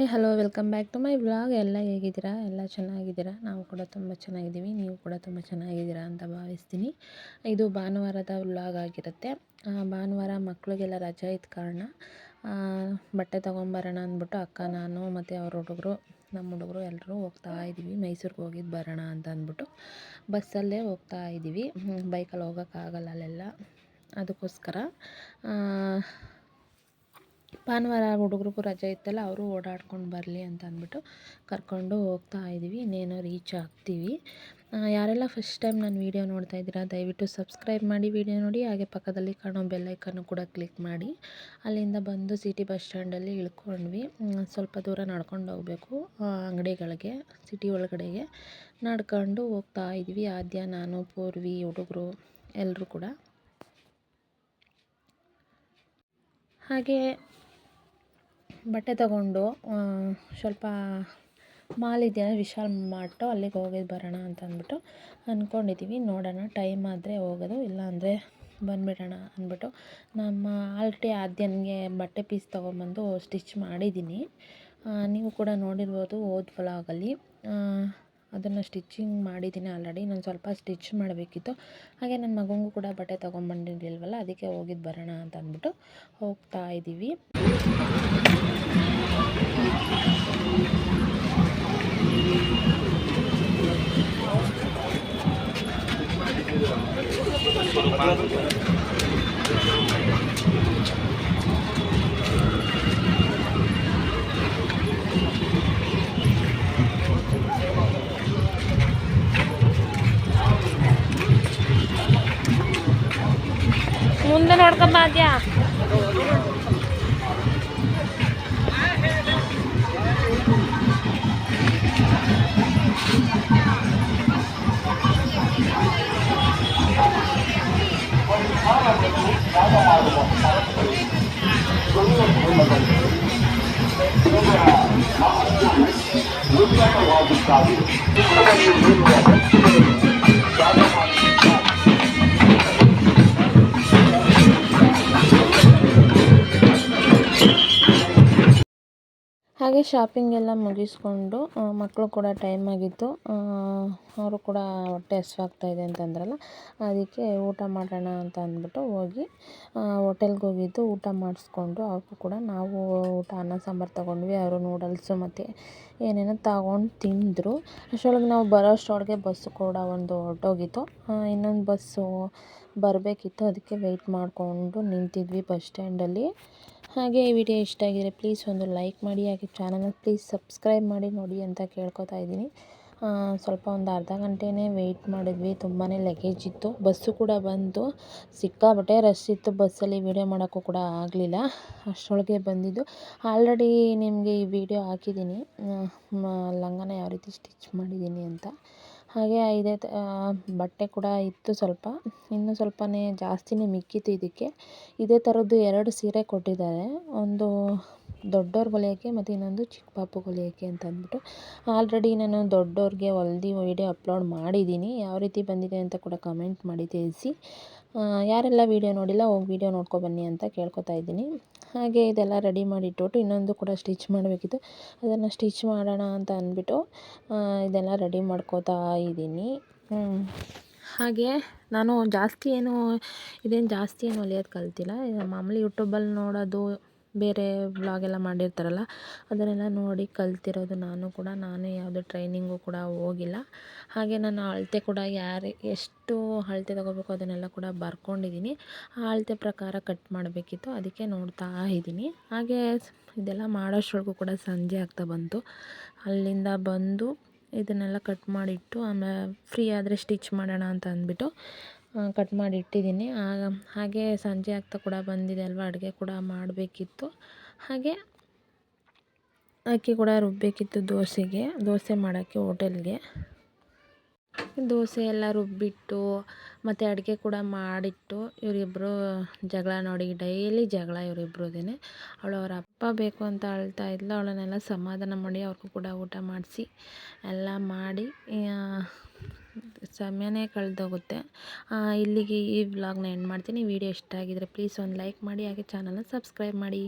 Welcome back to my blog ಎಲ್ಲ ಹೇಗಿದ್ದೀರಾ? ಎಲ್ಲ ಚೆನ್ನಾಗಿದ್ದೀರಾ? ನಾವು ಕೂಡ ತುಂಬ ಚೆನ್ನಾಗಿದ್ದೀವಿ. ನೀವು ಕೂಡ ತುಂಬ ಚೆನ್ನಾಗಿದ್ದೀರಾ ಅಂತ ಭಾವಿಸ್ತೀನಿ. ಇದು ಭಾನುವಾರದ ವ್ಲಾಗ್ ಆಗಿರುತ್ತೆ. ಭಾನುವಾರ ಮಕ್ಕಳಿಗೆಲ್ಲ ರಜೆ ಇದ್ದ ಕಾರಣ ಬಟ್ಟೆ ತೊಗೊಂಬರೋಣ ಅಂದ್ಬಿಟ್ಟು ಅಕ್ಕ, ನಾನು ಮತ್ತು ಅವ್ರ ಹುಡುಗರು, ನಮ್ಮ ಹುಡುಗರು ಎಲ್ಲರೂ ಹೋಗ್ತಾ ಇದ್ದೀವಿ. ಮೈಸೂರಿಗೆ ಹೋಗಿದ್ದು ಬರೋಣ ಅಂತ ಅಂದ್ಬಿಟ್ಟು ಬಸ್ಸಲ್ಲೇ ಹೋಗ್ತಾ ಇದ್ದೀವಿ. ಬೈಕಲ್ಲಿ ಹೋಗೋಕ್ಕಾಗಲ್ಲ ಅಲ್ಲೆಲ್ಲ. ಅದಕ್ಕೋಸ್ಕರ ಭಾನುವಾರ ಹುಡುಗ್ರಿಗೂ ರಜೆ ಇತ್ತಲ್ಲ, ಅವರು ಓಡಾಡ್ಕೊಂಡು ಬರಲಿ ಅಂತ ಅಂದ್ಬಿಟ್ಟು ಕರ್ಕೊಂಡು ಹೋಗ್ತಾ ಇದ್ದೀವಿ ಇನ್ನೇನು ರೀಚ್ ಆಗ್ತೀವಿ. ಯಾರೆಲ್ಲ ಫಸ್ಟ್ ಟೈಮ್ ನನ್ನ ವೀಡಿಯೋ ನೋಡ್ತಾ ಇದ್ದೀರಾ, ದಯವಿಟ್ಟು ಸಬ್ಸ್ಕ್ರೈಬ್ ಮಾಡಿ ವೀಡಿಯೋ ನೋಡಿ. ಹಾಗೆ ಪಕ್ಕದಲ್ಲಿ ಕಾಣೋ ಬೆಲ್ಲೈಕನ್ನು ಕೂಡ ಕ್ಲಿಕ್ ಮಾಡಿ. ಅಲ್ಲಿಂದ ಬಂದು ಸಿಟಿ ಬಸ್ ಸ್ಟ್ಯಾಂಡಲ್ಲಿ ಇಳ್ಕೊಂಡ್ವಿ. ಸ್ವಲ್ಪ ದೂರ ನಡ್ಕೊಂಡು ಹೋಗಬೇಕು ಅಂಗಡಿಗಳಿಗೆ ಸಿಟಿ ಒಳಗಡೆಗೆ ನಡ್ಕೊಂಡು ಹೋಗ್ತಾ ಇದ್ವಿ. ಆದ್ಯ, ನಾನು, ಪೂರ್ವಿ, ಹುಡುಗರು ಎಲ್ಲರೂ ಕೂಡ. ಹಾಗೆ ಬಟ್ಟೆ ತಗೊಂಡು ಸ್ವಲ್ಪ ಮಾಲ್ ಇದೆಯಲ್ಲ ವಿಶಾಲ್ ಮಾರ್ಟು, ಅಲ್ಲಿಗೆ ಹೋಗಿ ಬರೋಣ ಅಂತ ಅಂದ್ಬಿಟ್ಟು ಅಂದ್ಕೊಂಡಿದ್ದೀವಿ ನೋಡೋಣ, ಟೈಮ್ ಆದರೆ ಹೋಗೋದು ಇಲ್ಲ ಅಂದರೆ ಬಂದುಬಿಡೋಣ ಅಂದ್ಬಿಟ್ಟು ನಮ್ಮ ಆಲ್ರೆಡಿ ಆದ್ಯನಿಗೆ ಬಟ್ಟೆ ಪೀಸ್ ತೊಗೊಂಬಂದು ಸ್ಟಿಚ್ ಮಾಡಿದ್ದೀನಿ. ನೀವು ಕೂಡ ನೋಡಿರ್ಬೋದು ಹೋದ ವ್ಲಾಗಲ್ಲಿ. ಅದನ್ನು ಸ್ಟಿಚಿಂಗ್ ಮಾಡಿದ್ದೀನಿ ಆಲ್ರೆಡಿ, ನಾನು ಸ್ವಲ್ಪ ಸ್ಟಿಚ್ ಮಾಡಬೇಕಿತ್ತು. ಹಾಗೆ ನನ್ನ ಮಗನಿಗೂ ಕೂಡ ಬಟ್ಟೆ ತೊಗೊಂಬಂದಿರಲಿಲ್ವಲ್ಲ, ಅದಕ್ಕೆ ಹೋಗಿದ್ದು ಬರೋಣ ಅಂತ ಅಂದ್ಬಿಟ್ಟು ಹೋಗ್ತಾ ಇದ್ದೀವಿ ಮುಂದೆ ನೋಡ್ಕೊಂಬ 啥都花的多，什么东西都买的东西，是不是啊？啥都买，有钱都花的多。ಹಾಗೆ ಶಾಪಿಂಗ್ ಎಲ್ಲ ಮುಗಿಸ್ಕೊಂಡು ಮಕ್ಕಳು ಕೂಡ ಟೈಮ್ ಆಗಿತ್ತು. ಅವರು ಕೂಡ ಹೊಟ್ಟೆ ಹಸ್ವಾಗ್ತಾ ಇದೆ ಅಂತಂದ್ರಲ್ಲ, ಅದಕ್ಕೆ ಊಟ ಮಾಡೋಣ ಅಂತ ಅಂದ್ಬಿಟ್ಟು ಹೋಗಿ ಹೋಟೆಲ್ಗೆ ಹೋಗಿದ್ದು ಊಟ ಮಾಡಿಸ್ಕೊಂಡು, ಅವ್ರಿಗೂ ಕೂಡ ನಾವು ಊಟ, ಅನ್ನ, ಸಾಂಬಾರು ತೊಗೊಂಡ್ವಿ, ಅವರು ನೂಡಲ್ಸು ಮತ್ತು ಏನೇನೋ ತಗೊಂಡು ತಿಂದರು. ಅಷ್ಟರೊಳಗೆ ನಾವು ಬರೋ ಅಷ್ಟರೊಳಗೆ ಬಸ್ಸು ಕೂಡ ಒಂದು ಹೊರಟೋಗಿತ್ತು. ಇನ್ನೊಂದು ಬಸ್ಸು ಬರಬೇಕಿತ್ತು, ಅದಕ್ಕೆ ವೆಯ್ಟ್ ಮಾಡಿಕೊಂಡು ನಿಂತಿದ್ವಿ ಬಸ್ ಸ್ಟ್ಯಾಂಡಲ್ಲಿ ಹಾಗೆ ಈ ವಿಡಿಯೋ ಇಷ್ಟ ಆಗಿದ್ರೆ ಪ್ಲೀಸ್ ಒಂದು ಲೈಕ್ ಮಾಡಿ, ಹಾಗೆ ಚಾನಲ್ನ ಪ್ಲೀಸ್ ಸಬ್ಸ್ಕ್ರೈಬ್ ಮಾಡಿ ನೋಡಿ ಅಂತ ಕೇಳ್ಕೊತಾ ಇದ್ದೀನಿ. ಸ್ವಲ್ಪ ಒಂದು ಅರ್ಧ ಗಂಟೆನೇ ವೆಯ್ಟ್ ಮಾಡಿದ್ವಿ. ತುಂಬಾ ಲಗೇಜ್ ಇತ್ತು. ಬಸ್ಸು ಕೂಡ ಬಂತು. ಸಿಕ್ಕಾಬಟ್ಟೆ ರಶ್ ಇತ್ತು. ಬಸ್ಸಲ್ಲಿ ವೀಡಿಯೋ ಮಾಡೋಕ್ಕೂ ಕೂಡ ಆಗಲಿಲ್ಲ. ಅಷ್ಟರೊಳಗೆ ಬಂದಿದ್ದು. ಆಲ್ರೆಡಿ ನಿಮಗೆ ಈ ವಿಡಿಯೋ ಹಾಕಿದ್ದೀನಿ. ಲಂಗನ ಯಾವ ರೀತಿ ಸ್ಟಿಚ್ ಮಾಡಿದ್ದೀನಿ ಅಂತ. ಹಾಗೆ ಇದೆ ತ ಬಟ್ಟೆ ಕೂಡ ಇತ್ತು ಸ್ವಲ್ಪ. ಇನ್ನೂ ಸ್ವಲ್ಪನೇ ಜಾಸ್ತಿನೇ ಮಿಕ್ಕಿತ್ತು ಇದಕ್ಕೆ. ಇದೇ ಥರದ್ದು ಎರಡು ಸೀರೆ ಕೊಟ್ಟಿದ್ದಾರೆ. ಒಂದು ದೊಡ್ಡವ್ರಿಗೆ ಹೊಲಿಯೋಕ್ಕೆ ಮತ್ತು ಇನ್ನೊಂದು ಚಿಕ್ಕ ಪಾಪುಗೆ ಹೊಲಿಯೋಕ್ಕೆ ಅಂತ ಅಂದ್ಬಿಟ್ಟು, ಆಲ್ರೆಡಿ ನಾನು ದೊಡ್ಡವ್ರಿಗೆ ಹೊಲ್ದು ವೀಡಿಯೋ ಅಪ್ಲೋಡ್ ಮಾಡಿದ್ದೀನಿ. ಯಾವ ರೀತಿ ಬಂದಿದೆ ಅಂತ ಕೂಡ ಕಮೆಂಟ್ ಮಾಡಿ ತಿಳಿಸಿ. ಯಾರೆಲ್ಲ ವೀಡಿಯೋ ನೋಡಿಲ್ಲ, ಹೋಗಿ ವೀಡಿಯೋ ನೋಡ್ಕೊ ಬನ್ನಿ ಅಂತ ಕೇಳ್ಕೊತಾ ಇದ್ದೀನಿ. ಹಾಗೆ ಇದೆಲ್ಲ ರೆಡಿ ಮಾಡಿಟ್ಬಿಟ್ಟು ಇನ್ನೊಂದು ಕೂಡ ಸ್ಟಿಚ್ ಮಾಡಬೇಕಿತ್ತು. ಅದನ್ನು ಸ್ಟಿಚ್ ಮಾಡೋಣ ಅಂತ ಅಂದ್ಬಿಟ್ಟು ಇದೆಲ್ಲ ರೆಡಿ ಮಾಡ್ಕೋತಾ ಇದ್ದೀನಿ. ಹಾಗೆ ನಾನು ಜಾಸ್ತಿ ಏನು, ಇದೇನು ಜಾಸ್ತಿ ಏನು ಹೊಲಿಯೋದು ಕಲ್ತಿಲ್ಲ. ಮಾಮೂಲಿ ಯೂಟ್ಯೂಬಲ್ಲಿ ನೋಡೋದು ಬೇರೆ ವ್ಲಾಗೆಲ್ಲ ಮಾಡಿರ್ತಾರಲ್ಲ, ಅದನ್ನೆಲ್ಲ ನೋಡಿ ಕಲ್ತಿರೋದು ನಾನು ಕೂಡ. ನಾನು ಯಾವುದೇ ಟ್ರೈನಿಂಗು ಕೂಡ ಹೋಗಿಲ್ಲ. ಹಾಗೆ ನಾನು ಅಳತೆ ಕೂಡ ಯಾರು, ಎಷ್ಟು ಅಳತೆ ತಗೋಬೇಕು ಅದನ್ನೆಲ್ಲ ಕೂಡ ಬರ್ಕೊಂಡಿದ್ದೀನಿ ಆ ಅಳತೆ ಪ್ರಕಾರ ಕಟ್ ಮಾಡಬೇಕಿತ್ತು, ಅದಕ್ಕೆ ನೋಡ್ತಾ ಇದ್ದೀನಿ ಹಾಗೆ ಇದೆಲ್ಲ ಮಾಡೋಷ್ಟ್ರೊಳಗೂ ಕೂಡ ಸಂಜೆ ಆಗ್ತಾ ಬಂತು. ಅಲ್ಲಿಂದ ಬಂದು ಇದನ್ನೆಲ್ಲ ಕಟ್ ಮಾಡಿಟ್ಟು ಆಮೇಲೆ ಫ್ರೀ ಆದರೆ ಸ್ಟಿಚ್ ಮಾಡೋಣ ಅಂತ ಅಂದ್ಬಿಟ್ಟು ಕಟ್ ಮಾಡಿ ಇಟ್ಟಿದ್ದೀನಿ. ಹಾಗೆ ಸಂಜೆ ಆಗ್ತಾ ಕೂಡ ಬಂದಿದೆ ಅಲ್ವಾ, ಅಡುಗೆ ಕೂಡ ಮಾಡಬೇಕಿತ್ತು. ಹಾಗೆ ಅಕ್ಕಿ ಕೂಡ ರುಬ್ಬಬೇಕಿತ್ತು ದೋಸೆಗೆ, ದೋಸೆ ಮಾಡೋಕ್ಕೆ ಹೋಟೆಲ್ಗೆ. ದೋಸೆ ಎಲ್ಲ ರುಬ್ಬಿಟ್ಟು, ಮತ್ತು ಅಡುಗೆ ಕೂಡ ಮಾಡಿಟ್ಟು ಇವರಿಬ್ಬರು ಜಗಳ ನೋಡಿ, ಡೈಲಿ ಜಗಳ ಇವರಿಬ್ರದೇನೆ ಅವಳು ಅವ್ರ ಅಪ್ಪ ಬೇಕು ಅಂತ ಅಳ್ತಾ ಇದ್ಲು, ಅವಳನ್ನೆಲ್ಲ ಸಮಾಧಾನ ಮಾಡಿ ಅವ್ರಿಗೂ ಕೂಡ ಊಟ ಮಾಡಿಸಿ, ಎಲ್ಲ ಮಾಡಿ ಸಮಯನೇ ಕಳೆದೋಗುತ್ತೆ. ಇಲ್ಲಿಗೆ ಈ ವ್ಲಾಗ್ನ ಎಂಡ್ ಮಾಡ್ತೀನಿ. ವಿಡಿಯೋ ಇಷ್ಟ ಆಗಿದ್ದರೆ ಪ್ಲೀಸ್ ಒಂದು ಲೈಕ್ ಮಾಡಿ, ಹಾಗೆ ಚಾನಲ್ನ ಸಬ್ಸ್ಕ್ರೈಬ್ ಮಾಡಿ.